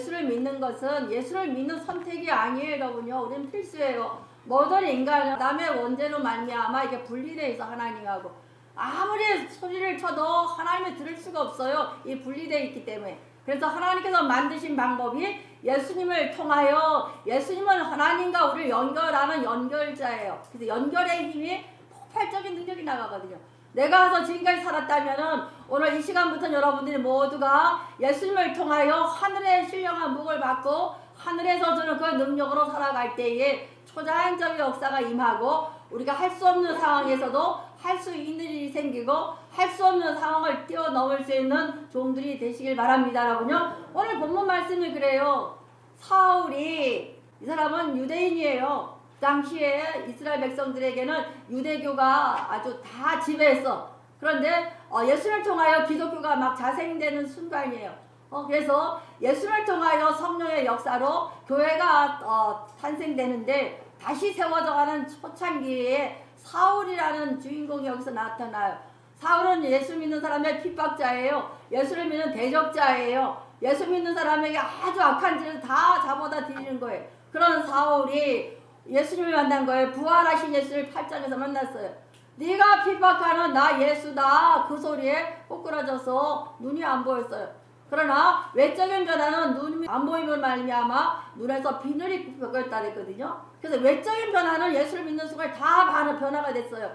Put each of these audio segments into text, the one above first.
예수를 믿는 것은 예수를 믿는 선택이 아니에요, 여러분요. 우리는 필수예요. 모든 인간은 남의 원죄로 말미암아 이게 분리돼 있어 하나님하고 아무리 소리를 쳐도 하나님을 들을 수가 없어요. 이 분리돼 있기 때문에. 그래서 하나님께서 만드신 방법이 예수님을 통하여 예수님은 하나님과 우리를 연결하는 연결자예요. 그래서 연결의 힘이 폭발적인 능력이 나가거든요. 내가 와서 지금까지 살았다면은 오늘 이 시간부터 여러분들이 모두가 예수님을 통하여 하늘의 신령한 목을 받고 하늘에서 주는 그 능력으로 살아갈 때에 초자연적인 역사가 임하고 우리가 할 수 없는 상황에서도 할 수 있는 일이 생기고 할 수 없는 상황을 뛰어넘을 수 있는 종들이 되시길 바랍니다. 여러분요. 오늘 본문 말씀이 그래요. 사울이 이 사람은 유대인이에요. 그 당시에 이스라엘 백성들에게는 유대교가 아주 다 지배했어. 그런데 어, 예수를 통하여 기독교가 막 자생되는 순간이에요. 어, 그래서 예수를 통하여 성령의 역사로 교회가 어, 탄생되는데 다시 세워져가는 초창기에 사울이라는 주인공이 여기서 나타나요. 사울은 예수 믿는 사람의 핍박자예요. 예수를 믿는 대적자예요. 예수 믿는 사람에게 아주 악한 짓을 다 잡아다 드리는 거예요. 그런 사울이 예수님을 만난 거예요. 부활하신 예수를 8장에서 만났어요. 네가 핍박하는 나 예수다 그 소리에 꼬꾸라져서 눈이 안 보였어요. 그러나 외적인 변화는 눈이 안 보임을 말미암아 눈에서 비늘이 벗겼다 그랬거든요. 그래서 외적인 변화는 예수를 믿는 순간 다 반은 변화가 됐어요.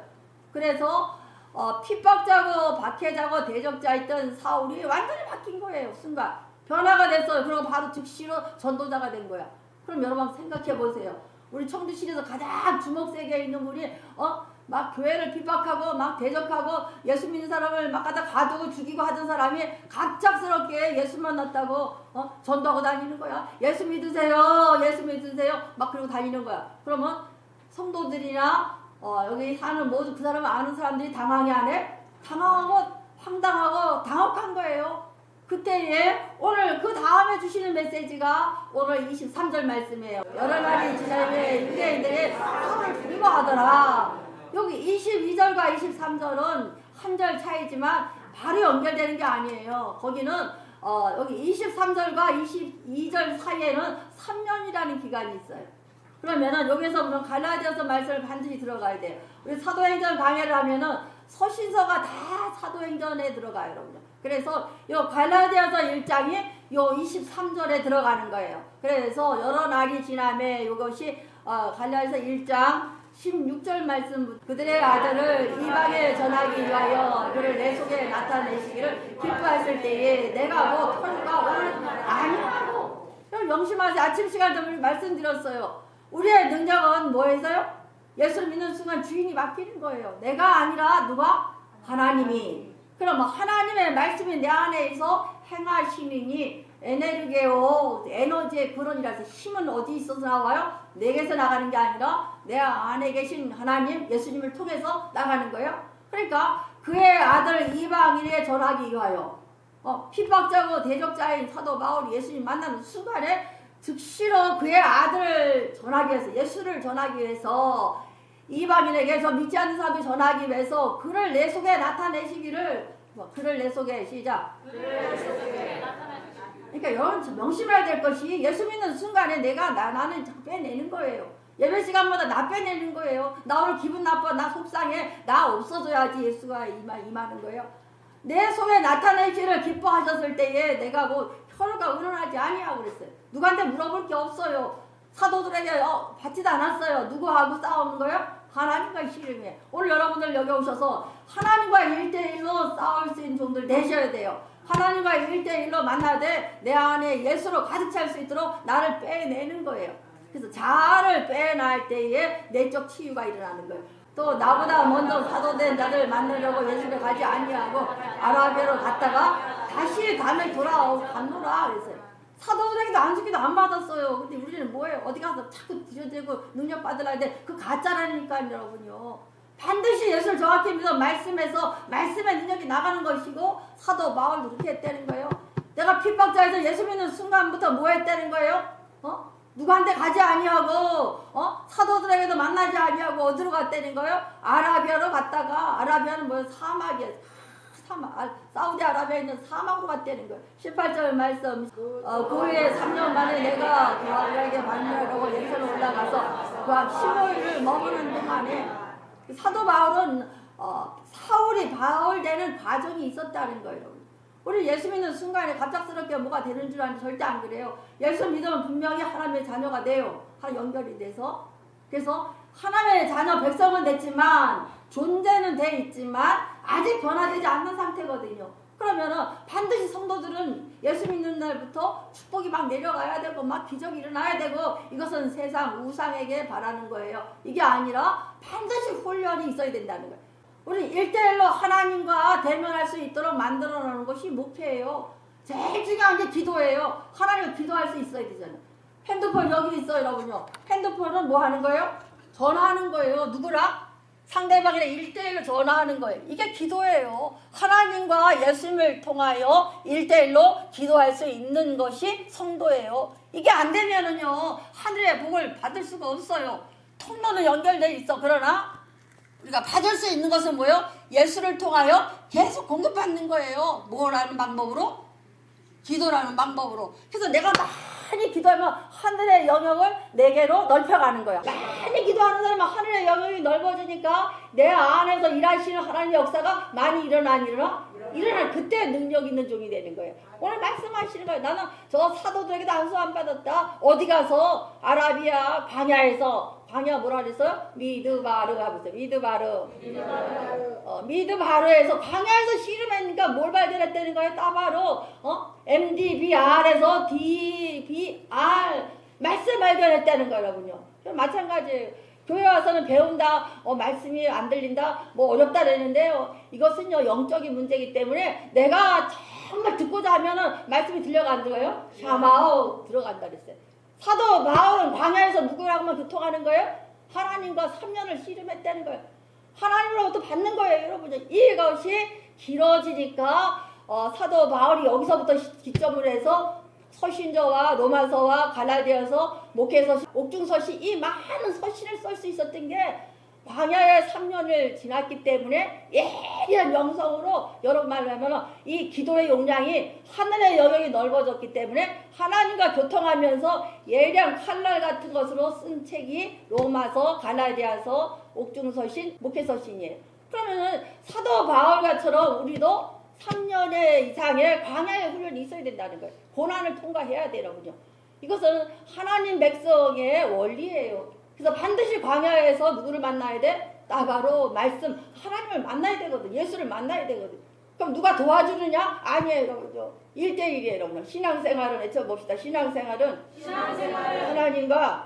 그래서 어, 핍박자고 박해자고 대적자였던 사울이 완전히 바뀐 거예요. 순간 변화가 됐어요. 그리고 바로 즉시로 전도자가 된 거야. 그럼 여러분 생각해 보세요. 우리 청주시에서 가장 주목세계에 있는 분이 어? 막 교회를 핍박하고 막 대적하고 예수 믿는 사람을 막 갖다 가두고 죽이고 하던 사람이 갑작스럽게 예수 만났다고 어? 전도하고 다니는 거야. 예수 믿으세요. 예수 믿으세요. 막 그러고 다니는 거야. 그러면 성도들이나 어, 여기 사는 모두 그 사람을 아는 사람들이 당황이 안 해? 당황하고 황당하고 당혹한 거예요. 그때에 오늘 그 다음에 주시는 메시지가 오늘 23절 말씀이에요. 여러 날이 지나면 유대인들이 서를 두려워하더라. 여기 22절과 23절은 한 절 차이지만 바로 연결되는 게 아니에요. 거기는 어, 여기 23절과 22절 사이에는 3년이라는 기간이 있어요. 그러면은 여기서 우리는 갈라디아서 말씀을 반드시 들어가야 돼요. 우리 사도행전 강해를 하면은 서신서가 다 사도행전에 들어가요, 여러분. 그래서 요 갈라디아서 1장이 요 23절에 들어가는 거예요. 그래서 여러 날이 지남에 이것이 어, 갈라디아서 1장 16절 말씀 그들의 아들을 이방에 전하기 위하여 그를 내 속에 나타내시기를 기뻐하실 때에 내가 뭐 털과 오늘 아니라고 명심하세요. 아침 시간에 말씀드렸어요. 우리의 능력은 뭐에서요? 예수를 믿는 순간 주인이 맡기는 거예요. 내가 아니라 누가? 하나님이. 그럼 하나님의 말씀이 내 안에서 행하시느니 에네르게오 에너지의 근원이라서 힘은 어디 있어서 나와요? 내게서 나가는 게 아니라 내 안에 계신 하나님 예수님을 통해서 나가는 거예요. 그러니까 그의 아들 이방인에 전하기 위하여 어, 핍박자고 대적자인 사도 바울이 예수님 만나는 순간에 즉시로 그의 아들을 전하기 위해서 예수를 전하기 위해서 이방인에게 저 믿지 않는 사람이 전하기 위해서 그를 내 속에 나타내시기를 뭐, 그를 내 속에 시작 그러니까 여러분 명심해야 될 것이 예수 믿는 순간에 내가 나, 나는 빼내는 거예요. 예배 시간마다 나 빼내는 거예요. 나 오늘 기분 나빠, 나 속상해, 나 없어져야지 예수가 임하, 임하는 거예요. 내 속에 나타내기를 기뻐하셨을 때에 내가 뭐 혈과 의논하지 아니하고 그랬어요. 누구한테 물어볼 게 없어요. 사도들에게 어, 받지도 않았어요. 누구하고 싸우는 거예요? 하나님과 씨름해. 오늘 여러분들 여기 오셔서 하나님과 일대일로 싸울 수 있는 종들 되셔야 돼요. 하나님과 일대일로 만나되 내 안에 예수로 가득 찰 수 있도록 나를 빼내는 거예요. 그래서 자아를 빼낼 때에 내적 치유가 일어나는 거예요. 또 나보다 먼저 사도된 자를 만나려고 예수를 가지 아니하고 아라비아로 갔다가 다시 밤에 돌아오고 갔노라 그랬어요. 사도들에게도 안수기도 안 받았어요. 근데 우리는 뭐예요? 어디 가서 자꾸 들여대고 능력 받으려 하는데 그 가짜라니까 여러분요. 반드시 예수를 정확히 믿어 말씀에서 말씀의 능력이 나가는 것이고 사도 바울도 그렇게 했다는 거예요. 내가 핍박자에서 예수 믿는 순간부터 뭐 했다는 거예요? 어? 누구한테 가지 아니하고 어? 사도들에게도 만나지 아니하고 어디로 갔다는 거예요? 아라비아로 갔다가 아라비아는 뭐예요? 사막이에요. 사마, 아, 사우디아라비아에 있는 사막으로 갔다는 거예요. 18절 말씀 어, 그 후에 3년 만에 내가 그에게 만나라고 예루살렘 올라가서 그한 15일을 머무는 동안에 사도 바울은 어, 사울이 바울 되는 과정이 있었다는 거예요. 우리 예수 믿는 순간에 갑작스럽게 뭐가 되는 줄 아는데 절대 안 그래요. 예수 믿으면 분명히 하나님의 자녀가 돼요. 다 연결이 돼서. 그래서 하나님의 자녀 백성은 됐지만 존재는 돼 있지만 아직 변화되지 않는 상태거든요. 그러면은 반드시 성도들은 예수 믿는 날부터 축복이 막 내려가야 되고 막 기적이 일어나야 되고 이것은 세상 우상에게 바라는 거예요. 이게 아니라 반드시 훈련이 있어야 된다는 거예요. 우리 일대일로 하나님과 대면할 수 있도록 만들어 놓는 것이 목표예요. 제일 중요한 게 기도예요. 하나님을 기도할 수 있어야 되잖아요. 핸드폰 여기 있어요, 여러분요. 핸드폰은 뭐 하는 거예요? 전화하는 거예요. 누구랑? 상대방이랑 일대일로 전화하는 거예요. 이게 기도예요. 하나님과 예수님을 통하여 일대일로 기도할 수 있는 것이 성도예요. 이게 안 되면은요, 하늘의 복을 받을 수가 없어요. 통로는 연결돼 있어. 그러나 우리가 받을 수 있는 것은 뭐예요? 예수를 통하여 계속 공급받는 거예요. 뭐라는 방법으로? 기도라는 방법으로. 그래서 내가 많이 기도하면 하늘의 영역을 내게로 넓혀가는 거야. 많이 기도하는 사람은 하늘의 영역이 넓어지니까 내 안에서 일하시는 하나님의 역사가 많이 일어나니 일어나? 일어나 그때 능력 있는 종이 되는 거예요. 오늘 말씀하시는 거예요. 나는 저 사도들에게도 안수 안 받았다. 어디 가서 아라비아 광야에서 광야 뭐라 그랬어요? 미드바르 하면서 미드바르 어, 미드바르에서 광야에서 씨름했으니까 뭘 발견했다는 거예요? 따바로 어? MDBR에서 DBR 말씀 발견했다는. 그럼 마찬가지예요. 교회 와서는 배운다, 어, 말씀이 안 들린다, 뭐 어렵다 그러는데 요. 이것은요, 영적인 문제이기 때문에 내가 정말 듣고자 하면은 말씀이 들려가 안 들어요? 샤마오 들어간다 그랬어요. 사도 바울은 광야에서 누구랑만 교통하는 거예요? 하나님과 3년을 씨름했다는 거예요. 하나님으로부터 받는 거예요, 여러분. 이것이 길어지니까 어, 사도 바울이 여기서부터 시- 기점을 해서 서신저와 로마서와 갈라디아서 목회서신, 옥중서신 이 많은 서신을 쓸 수 있었던 게 광야의 3년을 지났기 때문에 예리한 명성으로 여러분 말로 하면 이 기도의 용량이 하늘의 영역이 넓어졌기 때문에 하나님과 교통하면서 예리한 칼날 같은 것으로 쓴 책이 로마서, 갈라디아서, 옥중서신, 목회서신이에요. 그러면은 사도 바울과처럼 우리도 3년의 이상의 광야의 훈련이 있어야 된다는 거예요. 고난을 통과해야 되는군요. 이것은 하나님 백성의 원리예요. 그래서 반드시 광야에서 누구를 만나야 돼? 나바로 말씀 하나님을 만나야 되거든. 예수를 만나야 되거든. 그럼 누가 도와주느냐? 아니에요, 여러분요. 1대1이에요, 여러분. 신앙생활은 외쳐봅시다. 신앙생활은 하나님과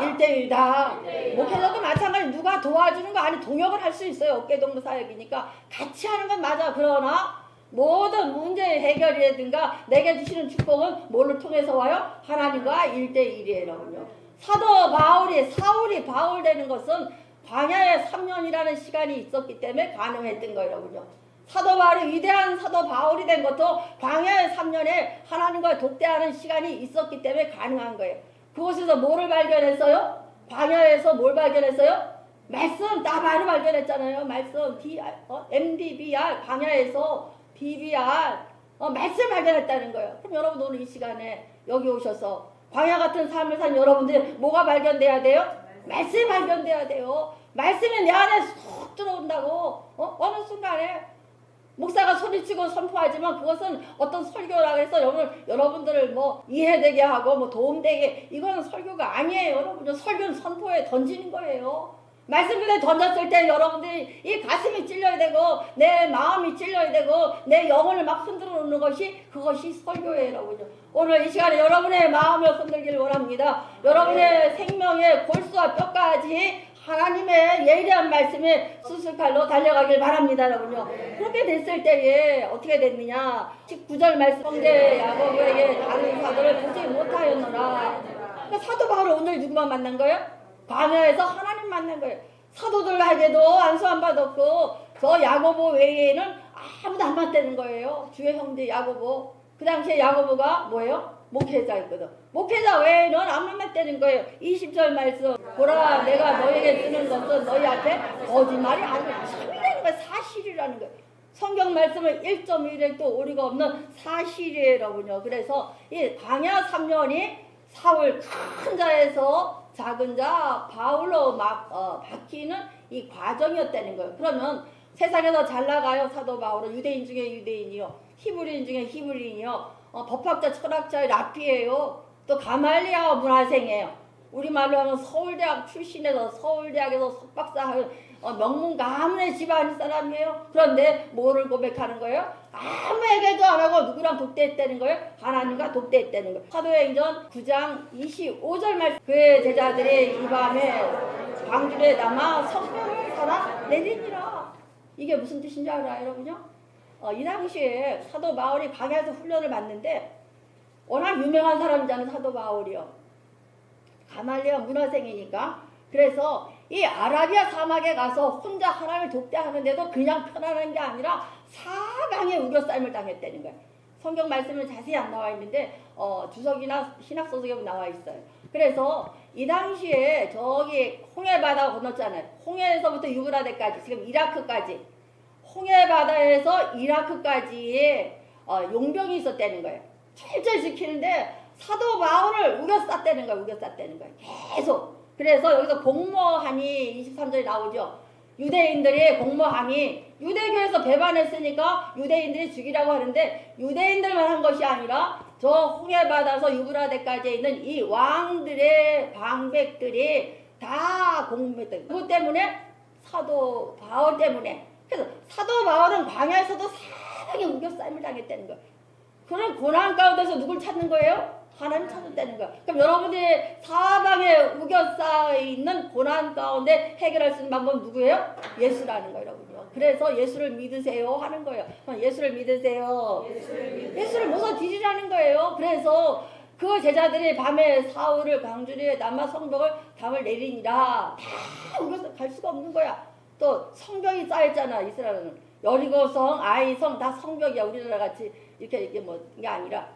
1대1다. 목회자도 마찬가지 누가 도와주는 거 아니 동역을 할 수 있어요. 어깨동무 사역이니까 같이 하는 건 맞아. 그러나 모든 문제 해결이라든가 내게 주시는 축복은 뭐를 통해서 와요? 하나님과 1대1이에요, 여러분요. 사도 바울이 사울이 바울 되는 것은 광야의 3년이라는 시간이 있었기 때문에 가능했던 여러분요. 사도 바울이 위대한 사도 바울이 된 것도 광야의 3년에 하나님과 독대하는 시간이 있었기 때문에 가능한 거예요. 그곳에서 뭐를 발견했어요? 광야에서 뭘 발견했어요? 말씀 따바로 발견했잖아요. 말씀 D, 어? MDBR 광야에서 BBR 어, 말씀 발견했다는 거예요. 그럼 여러분 오늘 이 시간에 여기 오셔서 광야 같은 삶을 산 여러분들 뭐가 발견돼야 돼요? 말씀이 발견돼야 돼요. 말씀이 내 안에 쏙 들어온다고 어? 어느 순간에 목사가 소리치고 선포하지만 그것은 어떤 설교라고 해서 여러분, 여러분들을 뭐 이해되게 하고 뭐 도움되게 이거는 설교가 아니에요. 여러분 설교는 선포에 던지는 거예요. 말씀 그대 던졌을 때 여러분들이 이 가슴이 찔려야 되고 내 마음이 찔려야 되고 내 영혼을 막 흔들어 놓는 것이 그것이 설교예요, 여러분요. 오늘 이 시간에 여러분의 마음을 흔들기를 원합니다. 여러분의 생명의 골수와 뼈까지 하나님의 예리한 말씀에 수술칼로 달려가길 바랍니다, 여러분요. 그렇게 됐을 때에 어떻게 됐느냐? 19절 말씀 형제 야고보에게 다른 사도를 보지 못하였노라. 그러니까 사도 바울 오늘 누구만 만난 거예요? 광야에서 하나님 만난 거예요. 사도들에게도 안수 안 받았고 저 야고보 외에는 아무도 안 만나는 거예요. 주의 형제 야고보. 그 당시에 야고보가 뭐예요? 목회자였거든. 목회자 외에는 안 만났다는 거예요. 20절 말씀. 보라 내가 너에게 쓰는 것은 너희 앞에 거짓말이 아니고 참이라는 거예요. 사실이라는 거예요. 성경 말씀은 1.1획도 오리가 없는 사실이에요, 여러분요. 그래서 이 광야 3년이 사울 큰 자에서 작은 자 바울로 막 어, 바뀌는 이 과정이었다는 거예요. 그러면 세상에서 잘 나가요 사도 바울은 유대인 중에 유대인이요, 히브리인 중에 히브리인이요, 어, 법학자 철학자의 라피예요, 또 가말리아 문화생이에요. 우리말로 하면 서울대학 출신에서 서울대학에서 석박사하는 어, 명문 가문의 집안 사람이에요. 그런데 뭐를 고백하는 거예요? 아무에게도 안 하고 누구랑 독대했다는 거예요? 하나님과 독대했다는 거예요. 사도행전 9장 25절 말씀 그의 제자들이 이 밤에 광주에 남아 성령을 살아 내리니라. 이게 무슨 뜻인지 알아요, 여러분요? 어, 이 당시에 사도 바울이 광야에서 훈련을 받는데 워낙 유명한 사람이잖아요, 사도 바울이요. 가말리아 문화생이니까 그래서 이 아라비아 사막에 가서 혼자 하나님을 독대하는데도 그냥 편안한 게 아니라 사방에 우겨싸임을 당했다는 거예요. 성경 말씀은 자세히 안 나와 있는데 어, 주석이나 신학 소설에 나와 있어요. 그래서 이 당시에 저기 홍해 바다 건넜잖아요. 홍해에서부터 유브라데까지 지금 이라크까지 홍해 바다에서 이라크까지의 어, 용병이 있었다는 거예요. 철저히 지키는데 사도 바울을 우겨쌌다는 거예요. 우겨쌌다는 거예요. 계속. 그래서 여기서 공모함이 23절에 나오죠. 유대인들이 공모함이 유대교에서 배반했으니까 유대인들이 죽이라고 하는데 유대인들만 한 것이 아니라 저 홍해바다에서 유브라데까지 있는 이 왕들의 방백들이 다 공모했다. 그것 때문에 사도 바울 때문에 그래서 사도 바울은 광야에서도 사랑에 우겨싸임을 당했다는 거예요. 그런 고난 가운데서 누굴 찾는 거예요? 하나님 찾았다는 거야. 그럼 여러분들이 사방에 우겨싸여 있는 고난 가운데 해결할 수 있는 방법은 누구예요? 예수라는 거예요, 여러분요. 그래서 예수를 믿으세요 하는 거예요. 그럼 예수를 믿으세요. 예수를 모서 뒤지라는 거예요. 그래서 그 제자들이 밤에 사울을 강주리에 남아 성벽을 담을 내리니라 다 우겨서 갈 수가 없는 거야. 또 성벽이 쌓였잖아 이스라엘은. 여리고성, 아이성 다 성벽이야 우리나라 같이. 이렇게 이게 뭐 게 아니라.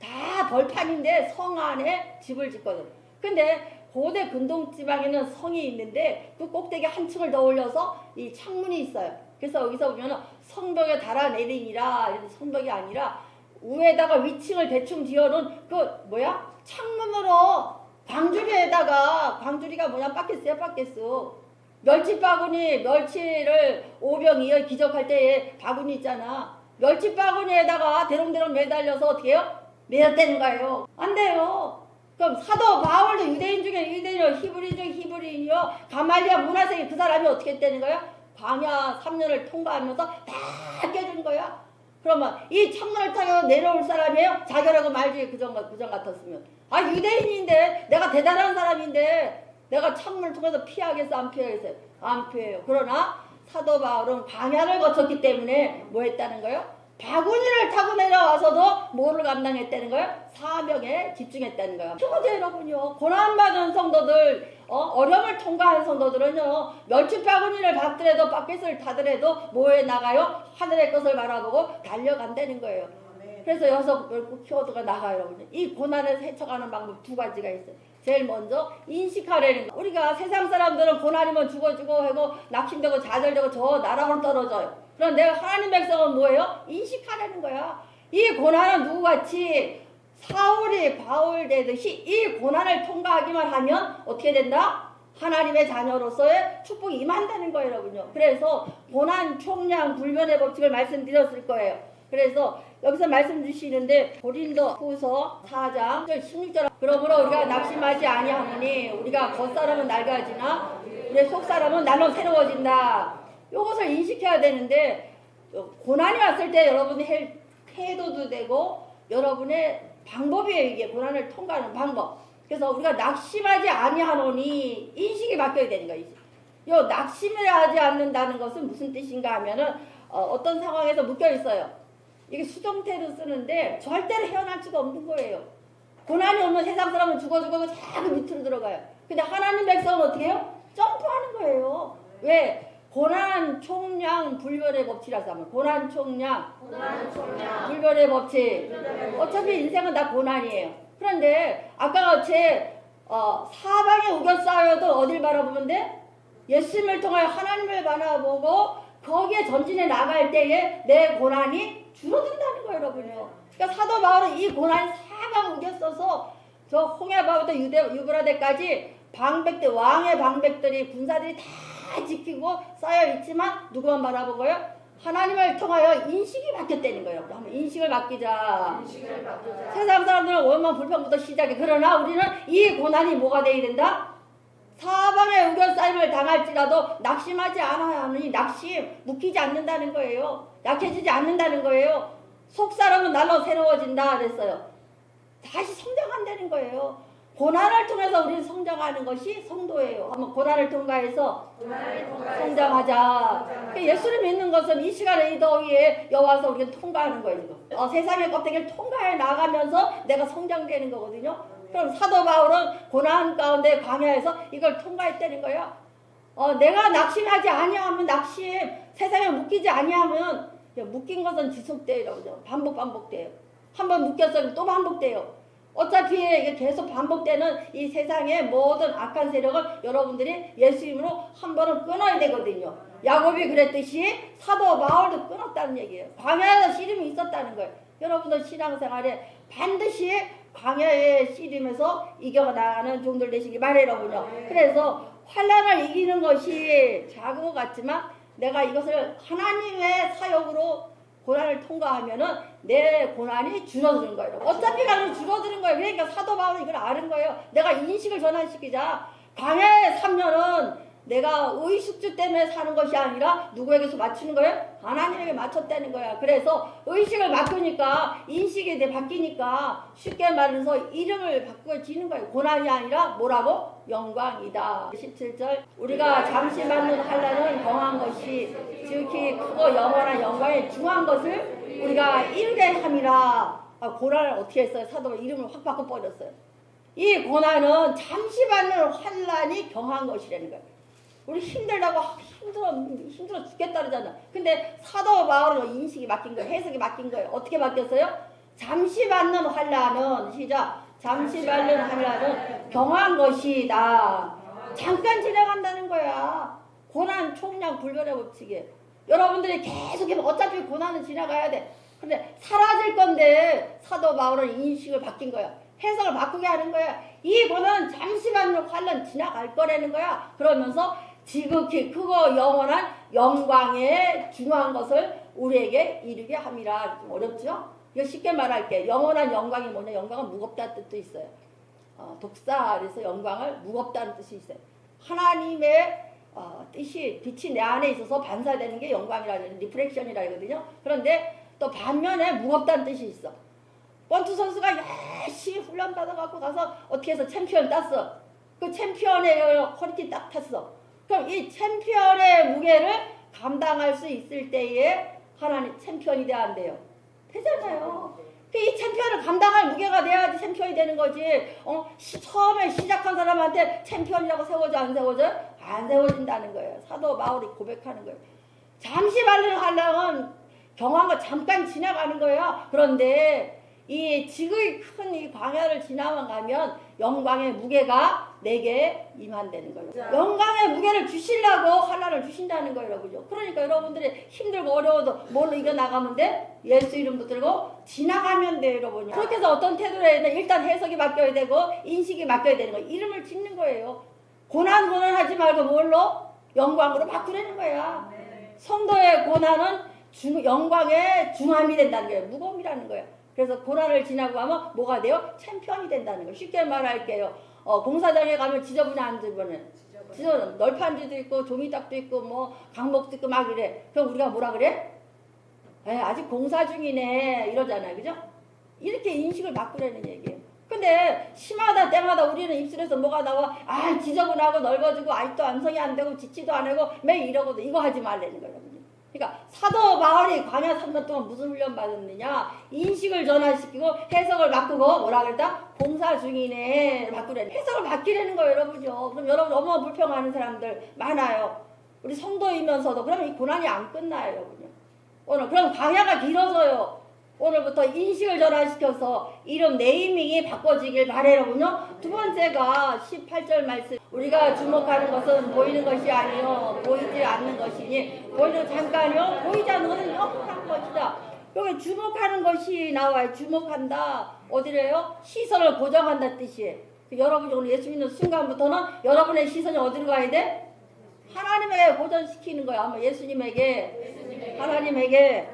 다 벌판인데 성 안에 집을 짓거든. 근데 고대 근동 지방에는 성이 있는데 그 꼭대기 한 층을 더 올려서 이 창문이 있어요. 그래서 여기서 보면은 성벽에 달아내리니라 성벽이 아니라 위에다가 위층을 대충 지어놓은 그 뭐야? 창문으로 광주리에다가 광주리가 뭐냐? 빠겠어요 빠겠어 멸치 바구니 멸치를 오병이어 기적할 때에 바구니 있잖아 멸치 바구니에다가 대롱대롱 매달려서 어떻게 해요? 매었다는 거예요 안 돼요 그럼 사도 바울도 유대인 중에 유대인이요 히브리인 중에 히브리인이요 가말리아 문화생이 그 사람이 어떻게 했다는 거예요? 광야 3년을 통과하면서 다 깨준 거야 그러면 이 창문을 타고 내려올 사람이에요? 자결하고 말지 그전 그전 같았으면 아 유대인인데 내가 대단한 사람인데 내가 창문을 통해서 피하겠어 안 피하겠어요? 안 피해요. 그러나 사도 바울은 광야를 거쳤기 때문에 뭐 했다는 거예요? 바구니를 타고 내려와서도 뭐를 감당했다는 거예요? 사명에 집중했다는 거예요. 그거죠 여러분요. 고난받은 성도들 어, 어려움을 통과한 성도들은요 멸치 바구니를 받더라도 바켓을 타더라도 뭐에 나가요? 하늘의 것을 바라보고 달려간다는 거예요. 그래서 여기서 키워드가 나가요 여러분. 이 고난을 헤쳐가는 방법 두 가지가 있어요. 제일 먼저 인식하려는 거. 우리가 세상 사람들은 고난이면 죽어주고 하고 낙심되고 좌절되고 저 나락으로 떨어져요. 내가 하나님 백성은 뭐예요? 인식하려는 거야. 이 고난은 누구같이 사울이 바울 되듯이 이 고난을 통과하기만 하면 어떻게 된다? 하나님의 자녀로서의 축복이 임한다는 거예요, 여러분요. 그래서 고난, 총량, 불변의 법칙을 말씀드렸을 거예요. 그래서 여기서 말씀 주시는데 고린도 후서 4장 16절 그러므로 우리가 낙심하지 아니하노니 우리가 겉사람은 낡아지나 우리 속사람은 날로 새로워진다. 이것을 인식해야 되는데 어, 고난이 왔을 때 여러분이 해, 태도도 되고 여러분의 방법이에요 이게 고난을 통과하는 방법. 그래서 우리가 낙심하지 아니하노니 인식이 바뀌어야 되는 거예요. 요 낙심을 하지 않는다는 것은 무슨 뜻인가 하면은 어, 떤 상황에서 묶여 있어요. 이게 수정태로 쓰는데 절대로 헤어날 수가 없는 거예요. 고난이 오면 세상 사람은 죽어 죽어 자꾸 밑으로 들어가요. 근데 하나님 백성은 어떻게 해요? 점프하는 거예요. 왜? 고난 총량 불변의 법칙이라서 하면 고난 총량 불변의 법칙. 어차피 인생은 다 고난이에요. 그런데 아까 같이 어, 사방에 우겨싸여도 어딜 바라보면 돼? 예수님을 통하여 하나님을 바라보고 거기에 전진해 나갈 때에 내 고난이 줄어든다는 거예요, 여러분요. 그러니까 사도 바울은 이 고난이 사방 우겼어서 저 홍해바부터 유대 유브라데까지 방백들 왕의 방백들이 군사들이 다 지키고 쌓여 있지만 누구만 바라보고요? 하나님을 통하여 인식이 바뀌었다는 거예요. 한번 인식을 바뀌자. 세상 사람들은 원망 불평부터 시작해. 그러나 우리는 이 고난이 뭐가 되어야 된다? 사방에 우겨싸임을 당할지라도 낙심하지 않아야 하느니 낙심, 묶이지 않는다는 거예요. 약해지지 않는다는 거예요. 속 사람은 날로 새로워진다 그랬어요. 다시 성장한다는 거예요. 고난을 통해서 우리는 성장하는 것이 성도예요. 한번 고난을 통과해서 성장하자. 그러니까 예수를 믿는 것은 이 시간에 이 더위에 여와서 우리가 통과하는 거예요. 지금. 어, 세상의 껍데기를 통과해 나가면서 내가 성장되는 거거든요. 그럼 사도 바울은 고난 가운데 광야에서 이걸 통과했다는 거예요. 어, 내가 낙심하지 아니하면 낙심, 세상에 묶이지 아니하면 야, 묶인 것은 지속돼요. 반복 반복돼요. 한 번 묶였으면 또 반복돼요. 어차피 이게 계속 반복되는 이 세상의 모든 악한 세력을 여러분들이 예수 이름으로 한 번은 끊어야 되거든요. 야곱이 그랬듯이 사도 바울도 끊었다는 얘기예요. 광야에서 씨름이 있었다는 거예요. 여러분들 신앙생활에 반드시 광야의 씨름에서 이겨나가는 종들 되시기 여러분요. 그래서 환란을 이기는 것이 작은 것 같지만 내가 이것을 하나님의 사역으로 고난을 통과하면은 내 고난이 줄어드는 거예요. 어차피 가는 줄어드는 거예요. 그러니까 사도 바울은 이걸 아는 거예요. 내가 인식을 전환시키자. 광야의 3년은 내가 의식주 때문에 사는 것이 아니라 누구에게서 맞추는 거예요? 하나님에게 맞췄다는 거야. 그래서 의식을 바꾸니까 인식이 돼 바뀌니까 쉽게 말해서 이름을 바꿔지는 거예요. 고난이 아니라 뭐라고? 영광이다. 17절 우리가 잠시 받는 환란은 경한 것이 지극히 크고 영원한 영광에 중한 것을 우리가 이루게 함이라. 아, 고난을 어떻게 했어요? 사도 이름을 확 바꿔버렸어요. 이 고난은 잠시 받는 환란이 경한 것이라는 거예요. 우리 힘들다고 아, 힘들어 힘들어 죽겠다 그러잖아. 근데 사도 바울은 인식이 바뀐 거예요. 해석이 바뀐 거예요. 어떻게 바뀌었어요? 잠시 받는 환란은 시작. 잠시 받는 환란은 경한 것이다. 잠깐 지나간다는 거야. 고난 총량 불변의 법칙에 여러분들이 계속해서 어차피 고난은 지나가야 돼. 근데 사라질 건데 사도 바울은 인식을 바뀐 거야. 해석을 바꾸게 하는 거야. 이 고난은 잠시만 환란 지나갈 거라는 거야. 그러면서 지극히 크고 영원한 영광에 중요한 것을 우리에게 이루게 함이라. 좀 어렵죠? 이거 쉽게 말할게. 영원한 영광이 뭐냐? 영광은 무겁다는 뜻도 있어요. 어, 그래서 영광을 무겁다는 뜻이 있어요. 하나님의 어, 뜻이 빛이 내 안에 있어서 반사되는 게 영광이라는 리프렉션이라 하거든요. 그런데 또 반면에 무겁다는 뜻이 있어. 원투 선수가 열심히 훈련 받아갖고 가서 어떻게 해서 챔피언 땄어. 그 챔피언의 허리띠 딱 탔어. 그럼 이 챔피언의 무게를 감당할 수 있을 때에 하나님 챔피언이 돼야 한대요. 되잖아요. 그이 챔피언을 감당할 무게가 돼야지 챔피언이 되는 거지. 어, 시, 처음에 시작한 사람한테 챔피언이라고 세워져 안 세워져? 안 세워진다는 거예요. 사도 바울이 고백하는 거예요. 잠시 말리는 한량은 경황과 잠깐 지나가는 거예요. 그런데 이 지극히 큰이 광야를 지나가면 영광의 무게가 내게 임한다는 거예요. 영광의 무게를 주시려고 환란을 주신다는 거예요, 여러분요. 그러니까 여러분들이 힘들고 어려워도 뭘로 이겨 나가면 돼? 예수 이름 붙들고 지나가면 돼요, 여러분요. 그렇게 해서 어떤 태도로 해야 돼? 일단 해석이 바뀌어야 되고 인식이 바뀌어야 되는 거예요. 이름을 짓는 거예요. 고난 고난 하지 말고 뭘로? 영광으로 바꾸려는 거야. 성도의 고난은 중, 영광의 중함이 된다는 거예요. 무거움이라는 거예요. 그래서 고난을 지나고 하면 뭐가 돼요? 챔피언이 된다는 거예요. 쉽게 말할게요. 어, 공사장에 가면 안 지저분해? 지저분 널판지도 있고 종이딱도 있고 뭐 강목도 있고 막 이래. 그럼 우리가 뭐라 그래? 에 아직 공사 중이네 이러잖아요. 그죠? 이렇게 인식을 바꾸라는 얘기예요. 근데 심하다 때마다 우리는 입술에서 뭐가 나와 아 지저분하고 넓어지고 아직도 완성이 안 되고 지치도 안 하고 매일 이러거든 이거 하지 말라는 거예요. 그러니까 사도 바울이 광야 3년 동안 무슨 훈련 받았느냐? 인식을 전환시키고 해석을 바꾸고 뭐라 그랬다? 봉사 중이네 바꾸래 해석을 바뀌라는 거예요 여러분요. 그럼 여러분 어머 불평하는 사람들 많아요. 우리 성도이면서도. 그러면 이 고난이 안 끝나요 여러분요. 오늘 그럼 광야가 길어서요. 오늘부터 인식을 전환시켜서 이름 네이밍이 바꿔지길 바래요군요. 두 번째가 18절 말씀 우리가 주목하는 것은 보이는 것이 아니요 보이지 않는 것이니 보이는 잠깐이요 보이지 않는 것은 영원한 것이다. 여기 주목하는 것이 나와요. 주목한다. 어디래요? 시선을 고정한다 뜻이에요. 그 여러분이 오늘 예수 믿는 순간부터는 여러분의 시선이 어디로 가야 돼? 하나님에게 고정시키는 거야. 아마 예수님에게 하나님에게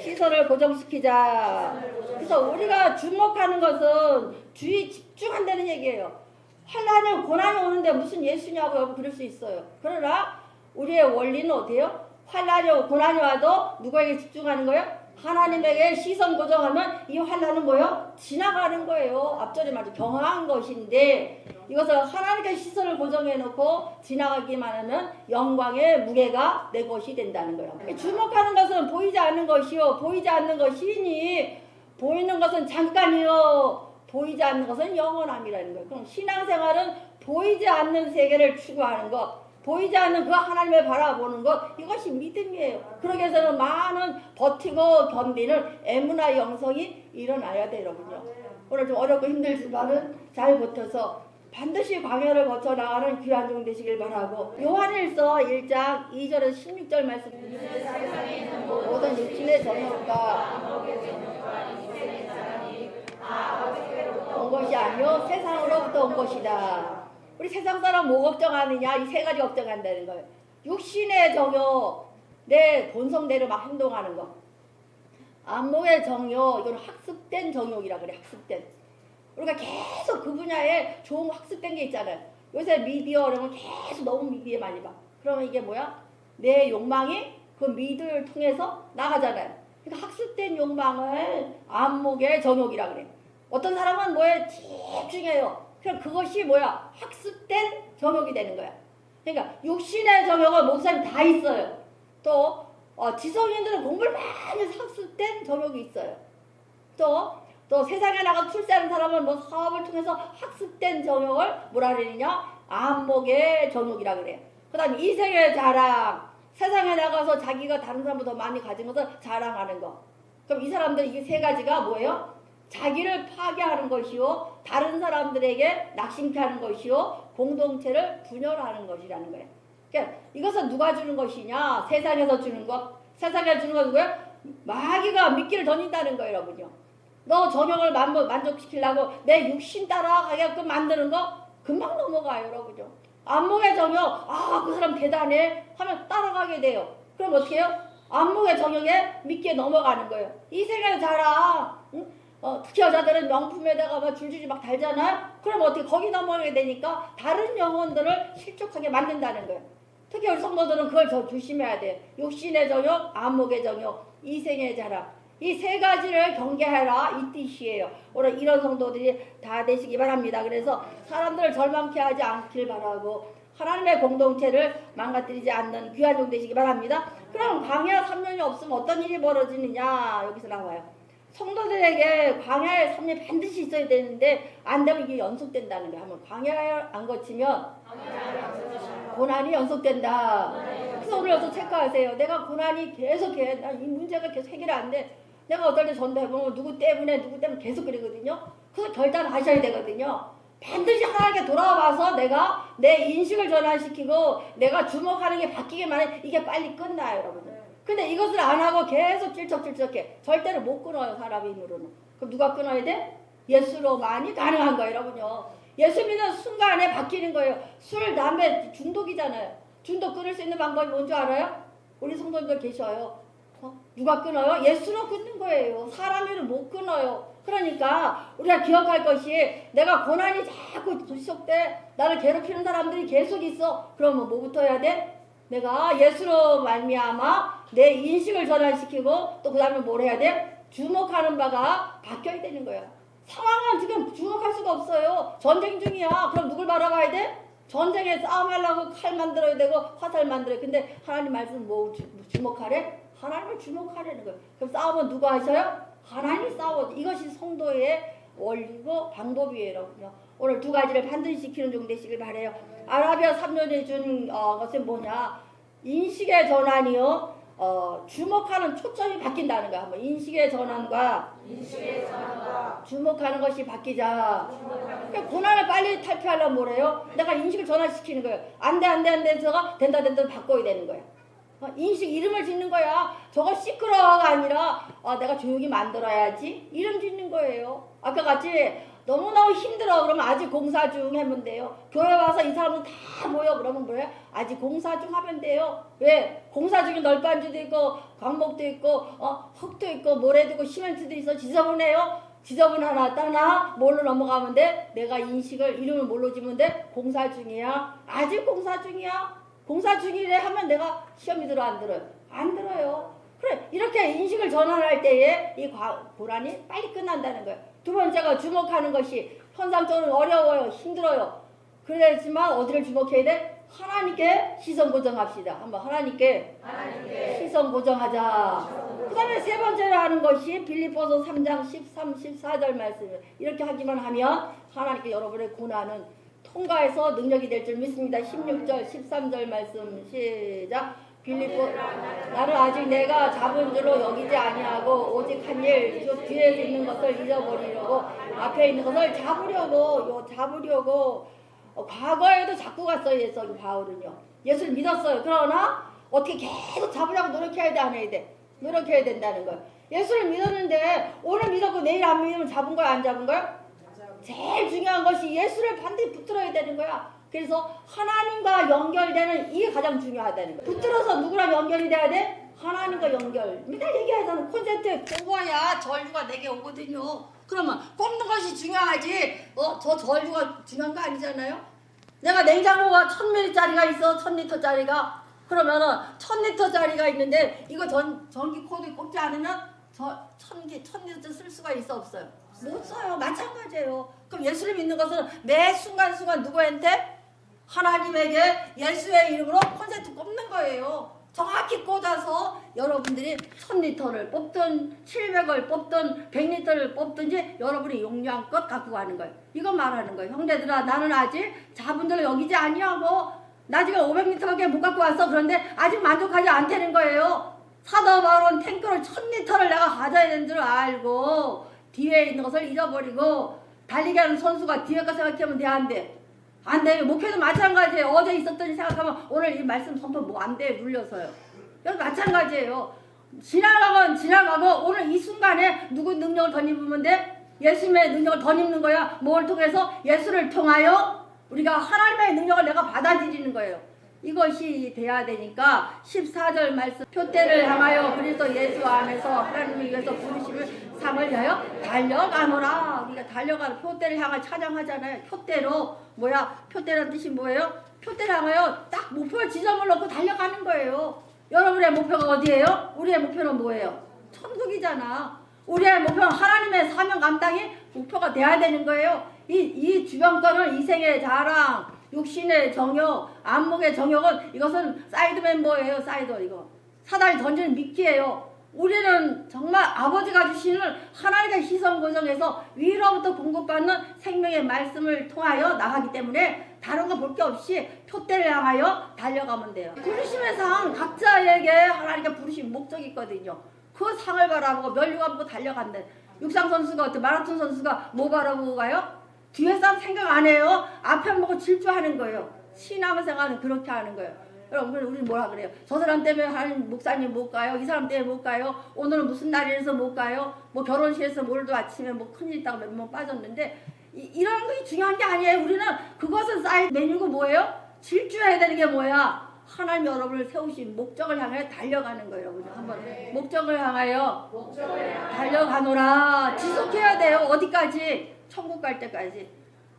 시선을 고정시키자. 그래서 우리가 주목하는 것은 주의 집중한다는 얘기예요. 환란이 고난이 오는데 무슨 예수냐고 여러분 그럴 수 있어요. 그러나 우리의 원리는 어때요? 환란이 오고 고난이 와도 누구에게 집중하는 거예요? 하나님에게 시선 고정하면 이 환란은 뭐예요? 지나가는 거예요. 앞전에 말해 경화한 것인데 이것을 하나님께 시선을 고정해 놓고 지나가기만 하면 영광의 무게가 내 것이 된다는 거예요. 주목하는 것은 보이지 않는 것이요. 보이지 않는 것이니 보이는 것은 잠깐이요. 보이지 않는 것은 영원함이라는 거예요. 그럼 신앙생활은 보이지 않는 세계를 추구하는 것, 보이지 않는 그 하나님을 바라보는 것, 이것이 믿음이에요. 그러기 위해서는 많은 버티고 견디는 애문화 영성이 일어나야 여러분요. 오늘 좀 어렵고 힘들지만은 잘 버텨서 반드시 광야를 거쳐 나가는 귀한 종 되시길 바라고 요한일서 1장 2절에서 16절 말씀 모든 육신의 정욕과 온 것이 아니요 세상으로부터 온 것이다. 우리 세상 사람 뭐 걱정하느냐 이 세 가지 걱정한다는 거예요. 육신의 정욕, 내 본성대로 막 행동하는 거. 안목의 정욕, 이건 학습된 정욕이라 그래 학습된. 우리가 계속 그 분야에 좋은 학습된 게 있잖아요. 요새 미디어 이런 걸 계속 너무 미디어 많이 봐. 그러면 이게 뭐야? 내 욕망이 그 미디어를 통해서 나가잖아요. 그러니까 학습된 욕망을 안목의 정욕이라 그래. 어떤 사람은 뭐에 집중해요. 그럼 그것이 뭐야? 학습된 정욕이 되는 거야. 그러니까 육신의 정욕은 목사님 다 있어요. 또 어, 지성인들은 공부를 많이 해서 학습된 정욕이 있어요. 또, 또 세상에 나가 출세하는 사람은 뭐 사업을 통해서 학습된 정욕을 뭐라 그러느냐? 안목의 정욕이라 그래요. 그 다음에 이생의 자랑. 세상에 나가서 자기가 다른 사람보다 많이 가진 것을 자랑하는 거. 그럼 이 사람들 이세 가지가 뭐예요? 자기를 파괴하는 것이요, 다른 사람들에게 낙심케 하는 것이요, 공동체를 분열하는 것이라는 거예요. 그러니까 이것은 누가 주는 것이냐? 세상에서 주는 것. 세상에서 주는 건 누구예요? 마귀가 미끼를 던진다는 거예요, 여러분요. 너 저녁을 만족, 만족시키려고 내 육신 따라가게끔 만드는 거 금방 넘어가요, 여러분요. 안목의 정욕, 아, 그 사람 대단해 하면 따라가게 돼요. 그럼 어떻게 해요? 안목의 정욕에 미끼에 넘어가는 거예요. 이 세계를 자라. 응? 어, 특히 여자들은 명품에다가 막 줄줄이 막 달잖아요. 그럼 어떻게 거기 넘어가게 되니까 다른 영혼들을 실족하게 만든다는 거예요. 특히 우리 성도들은 그걸 더 조심해야 돼요. 육신의 정욕, 안목의 정욕, 이생의 자랑. 이 세 가지를 경계하라 이 뜻이에요. 오늘 이런 성도들이 다 되시기 바랍니다. 그래서 사람들을 절망케 하지 않길 바라고 하나님의 공동체를 망가뜨리지 않는 귀한 종 되시기 바랍니다. 그럼 광야 3년이 없으면 어떤 일이 벌어지느냐 여기서 나와요. 성도들에게 광야의 3년 반드시 있어야 되는데 안 되면 이게 연속된다는 거예요. 한번 광야를 안 거치면 고난이 연속된다. 그래서 오늘 여기서 체크하세요. 내가 고난이 계속해. 나이 문제가 계속 해결이 안 돼. 내가 어떨 때 전도해보면 누구 때문에 누구 때문에 계속 그러거든요. 그래서 결단하셔야 되거든요. 반드시 하나님께 돌아와서 내가 내 인식을 전환시키고 내가 주목하는 게 바뀌기만 해. 이게 빨리 끝나요 여러분 근데 이것을 안 하고 계속 찔쩍찔쩍해. 절대로 못 끊어요 사람의 힘으로는. 그럼 누가 끊어야 돼? 예수로만이 가능한 거예요 여러분요. 예수 믿는 순간에 바뀌는 거예요. 술, 담배 중독이잖아요. 중독 끊을 수 있는 방법이 뭔지 알아요? 우리 성도님들 계셔요 어? 누가 끊어요? 예수로 끊는 거예요 사람으로 못 끊어요 그러니까 우리가 기억할 것이 내가 고난이 자꾸 지속돼 나를 괴롭히는 사람들이 계속 있어 그러면 뭐부터 해야 돼? 내가 예수로 말미암아 내 인식을 전환시키고 또 그 다음에 뭘 해야 돼? 주목하는 바가 바뀌어야 되는 거야 상황은 지금 주목할 수가 없어요 전쟁 중이야 그럼 누굴 바라봐야 돼? 전쟁에 싸움하려고 칼 만들어야 되고 화살 만들어야 돼 근데 하나님 말씀 뭐 주, 주목하래? 하나님을 주목하라는 거예요 그럼 싸움은 누가 하셔요? 하나님이 싸워. 이것이 성도의 원리고 방법이에요. 오늘 두 가지를 반드시 지키는 종 되시길 바래요. 아라비아 3년에 준 어, 것은 뭐냐? 인식의 전환이요. 어, 주목하는 초점이 바뀐다는 거야. 한번 인식의 전환과 인식의 전환과 주목하는 것이 바뀌자. 그러니까 고난을 빨리 탈피하려면 뭐래요? 내가 인식을 전환시키는 거예요. 안 돼, 안 돼, 안 돼, 해서가 된다, 된다 바꿔야 되는 거예요. 어, 인식 이름을 짓는 거야. 저거 시끄러워가 아니라 아, 내가 조용히 만들어야지. 이름 짓는 거예요. 아까 같이 너무너무 힘들어. 그러면 아직 공사 중 하면 돼요. 교회 와서 이 사람은 다 모여. 그러면 뭐예요? 아직 공사 중 하면 돼요. 왜? 공사 중에 널빤지도 있고 광목도 있고 어, 흙도 있고 모래도 있고 시멘트도 있어. 지저분해요. 지저분하나 따나 뭘로 넘어가면 돼? 내가 인식을 이름을 뭘로 지면 돼? 공사 중이야. 아직 공사 중이야. 공사 중이래 하면 내가 시험이 들어 안 들어요? 안 들어요. 그래 이렇게 인식을 전환할 때에 이 과- 고란이 빨리 끝난다는 거예요. 두 번째가 주목하는 것이 현상적으로 어려워요, 힘들어요. 그렇지만 어디를 주목해야 돼? 하나님께 시선 고정합시다. 한번 하나님께, 시선 고정하자. 그 다음에 세 번째로 하는 것이 빌리포서 3장 13, 14절 말씀이에요. 이렇게 하기만 하면 하나님께 여러분의 고난은 통과해서 능력이 될 줄 믿습니다. 16절, 13절 말씀 시작. 빌리포 나를 아직 내가 잡은 줄로 여기지 아니하고 오직 한일 저 뒤에 있는 것을 잊어버리려고 앞에 있는 것을 잡으려고 요 잡으려고 어, 과거에도 자꾸 갔어요 예서 바울은요. 예수를 믿었어요. 그러나 어떻게 계속 잡으려고 노력해야 돼 안 해야 돼? 노력해야 된다는 거예요 예수를 믿었는데 오늘 믿었고 내일 안 믿으면 잡은 거야 안 잡은 거야 제일 중요한 것이 예수를 반드시 붙들어야 되는 거야. 그래서 하나님과 연결되는 이게 가장 중요하다는 거야. 붙들어서 누구랑 연결이 돼야 돼? 하나님과 연결. 맨날 얘기하잖아. 콘센트 꼽아야 전류가 내게 오거든요. 그러면 꼽는 것이 중요하지. 어, 저 전류가 중요한 거 아니잖아요. 내가 냉장고가 1000ml짜리가 있어. 1000리터짜리가. 그러면은 1000리터짜리가 있는데 이거 전 전기 코드 꼽지 않으면 저 천기 1000리터 쓸 수가 있어 없어요? 못 써요. 마찬가지예요. 그럼 예수를 믿는 것은 매 순간순간 누구한테? 하나님에게 예수의 이름으로 콘센트 꼽는 거예요. 정확히 꽂아서 여러분들이 1000리터를 뽑든 700을 뽑든 100리터를 뽑든지 여러분이 용량껏 갖고 가는 거예요. 이거 말하는 거예요. 형제들아 나는 아직 자분들 여기지 아니하고 나 지금 500리터밖에 못 갖고 왔어. 그런데 아직 만족하지 않다는 거예요. 사도 바울은 탱크를 1000리터를 내가 가져야 되는 줄 알고 뒤에 있는 것을 잊어버리고 달리기 하는 선수가 뒤에 거 생각하면 돼 안 돼? 안 돼. 목회도 마찬가지예요. 어제 있었던 일 생각하면 오늘 이 말씀 선포 뭐 안 돼. 눌려서요. 여기 마찬가지예요. 지나가건 지나가고 오늘 이 순간에 누구 능력을 덧입으면 돼? 예수님의 능력을 덧입는 거야. 뭘 통해서? 예수를 통하여 우리가 하나님의 능력을 내가 받아들이는 거예요. 이것이 돼야 되니까 14절 말씀 표대를 향하여 그리스도 예수 안에서 하나님을 위해서 부르심을 상을 위하여 달려가노라 우리가 달려가는 표대를 향해 찬양하잖아요 표대로 뭐야 표대라는 뜻이 뭐예요? 표대를 향하여 딱 목표 지점을 놓고 달려가는 거예요 여러분의 목표가 어디예요? 우리의 목표는 뭐예요? 천국이잖아 우리의 목표는 하나님의 사명 감당이 목표가 돼야 되는 거예요 이, 이 주변 거는 이생의 자랑 육신의 정욕, 안목의 정욕은 이것은 사이드 멤버예요. 사이드 이거. 사단이 던지는 미끼예요. 우리는 정말 아버지가 주시는 하나님의 시선 고정해서 위로부터 공급받는 생명의 말씀을 통하여 나가기 때문에 다른 거 볼 게 없이 표대를 향하여 달려가면 돼요. 부르심의 상 각자에게 하나님께 부르신 목적이 있거든요. 그 상을 바라보고 면류관 보고 달려간대. 육상 선수가 어때? 마라톤 선수가 뭐 바라보고 가요? 뒤에 사람 생각 안 해요. 앞에 보고 질주하는 거예요. 신앙생활은 그렇게 하는 거예요. 여러분, 그럼 우리 뭐라 그래요? 저 사람 때문에 하는 목사님 못 가요. 이 사람 때문에 못 가요. 오늘은 무슨 날이라서 못 가요. 뭐 결혼식에서 오늘도 아침에 뭐 큰일 있다고 몇 번 빠졌는데 이, 이런 것이 중요한 게 아니에요. 우리는 그것은 사이드 메뉴고 뭐예요? 질주해야 되는 게 뭐야? 하나님 여러분을 세우신 목적을 향해 달려가는 거예요. 여러분 한번 목적을 향하여 달려가노라 지속해야 돼요. 어디까지? 천국 갈 때까지.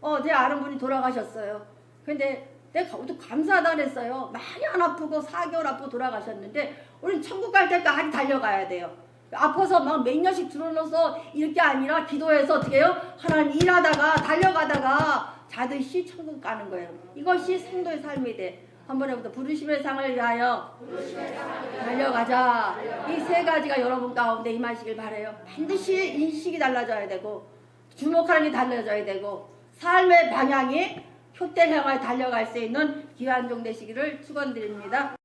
어, 내 아는 분이 돌아가셨어요. 근데 내가 또 감사하다 그랬어요. 많이 안 아프고 4개월 아프고 돌아가셨는데 우린 천국 갈 때까지 달려가야 돼요. 아파서 막 몇 년씩 들어놓어서 이렇게 아니라 기도해서 어떻게 해요? 하나님 일하다가 달려가다가 자듯이 천국 가는 거예요. 이것이 성도의 삶이 돼. 한 번에 부터 부르심의 상을 위하여 달려가자. 이 세 가지가 여러분 가운데 임하시길 바래요. 반드시 인식이 달라져야 되고 주목하는 게 달라져야 되고 삶의 방향이 효대 향하여 달려갈 수 있는 귀한 종 되시기를 축원드립니다.